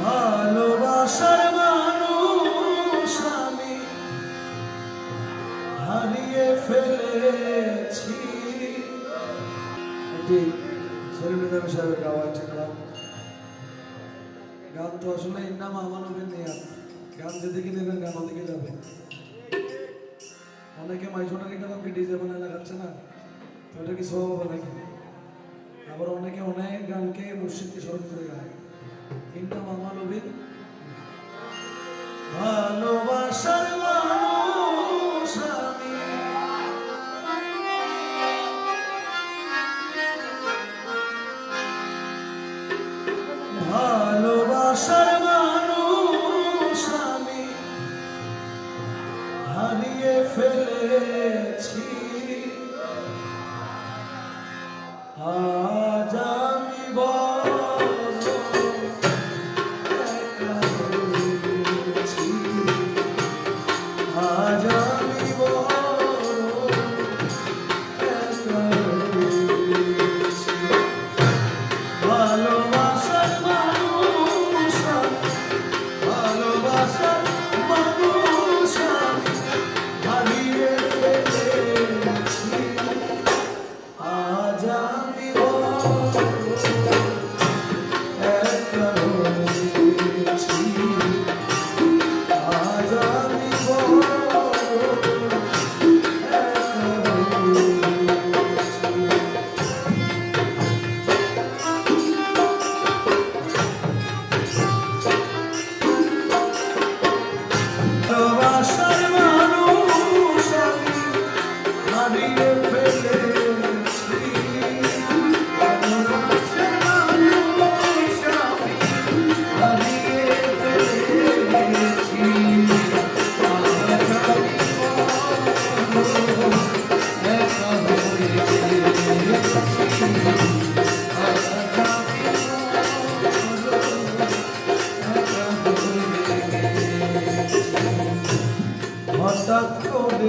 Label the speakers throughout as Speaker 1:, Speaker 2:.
Speaker 1: ভালোবাসার আমি। হারিয়ে ফেলেছি। গাওয়া গান। তো আসলে এর নাম আমার নিয়ে গান যেদিকে নেবেন, গান ওদিকে যাবে অনেকে মাইশোনারি কালামকে ডিজে বানায় না, তো কি স্বভাব নাকি? আবার অনেকে অনেক গানকে মুর্শিদকে স্মরণ করে গায়। এর নাম আমার অভিন ভালোবাসা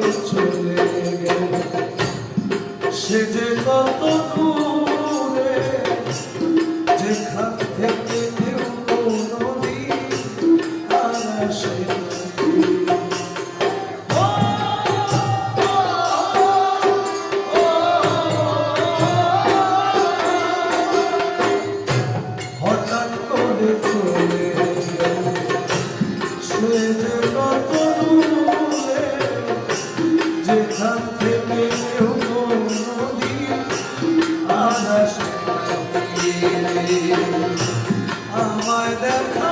Speaker 1: good to যেখান থেকে কেউ কোনদিন আনাস দেখা